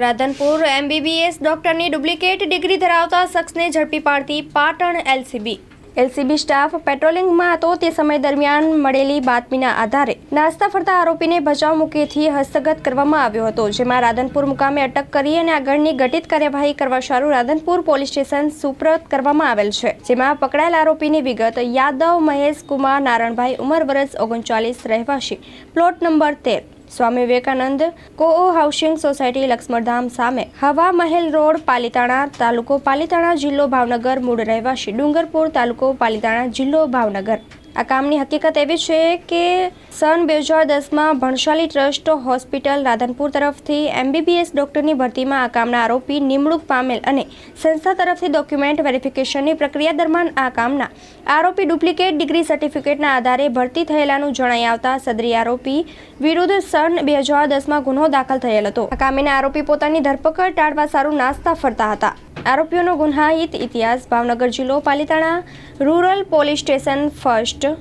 Radhanpur MBBS ડોક્ટરની duplicate degree ધરાવતા શખ્સને ઝડપી પાડતી પાટણ એલસીબી એલસીબી સ્ટાફ પેટ્રોલિંગમાં હતો તે સમય દરમિયાન મળેલી બાતમીના આધારે. નાસ્તા ફરતા આરોપીને ભચાઉ મુકેથી હસ્તગત કરવામાં આવ્યો હતો, જેમાં રાધનપુર મુકામે અટક કરી અને આગળની ગઠિત કાર્યવાહી કરવા સારું રાધનપુર પોલીસ સ્ટેશન સુપ્રત કરવામાં આવેલ છે, જેમાં પકડાયેલ આરોપીની વિગત યાદવ મહેશ કુમાર નારણભાઈ ઉંમર વર્ષ ઓગણચાલીસ રહેવાસી. પ્લોટ નંબર તેર. સ્વામી વિવેકાનંદ કોઓ હાઉસિંગ સોસાયટી લક્ષ્મણધામ સામે હવા મહેલ રોડ, પાલિતાણા તાલુકો પાલિતાણા જિલ્લો ભાવનગર, મૂળ રહેવાસી ડુંગરપુર તાલુકો પાલીતાણા જિલ્લો ભાવનગર. આ કામની હકીકત એવી છે કે સન બે હજાર દસમાં ભણશાલી ટ્રસ્ટ હોસ્પિટલ રાધનપુર તરફથી એમબીબીએસ ડોક્ટરની ભરતીમાં આ કામના આરોપી નિમણૂક પામેલ અને સંસ્થા તરફથી ડોક્યુમેન્ટ વેરિફિકેશનની પ્રક્રિયા દરમિયાન આ કામના આરોપી ડુપ્લિકેટ ડિગ્રી સર્ટિફિકેટના આધારે ભરતી થયેલાનું જણાઈ આવતા સદરી આરોપી વિરુદ્ધ સન બે હજાર દસમાં ગુનો દાખલ થયેલ હતો. આ કામીના આરોપી પોતાની ધરપકડ ટાળવા સારું નાસ્તા ફરતા હતા. આરોપીઓનો ગુન્હાહિત ઇતિહાસ ભાવનગર જિલ્લો Palitana rural police station first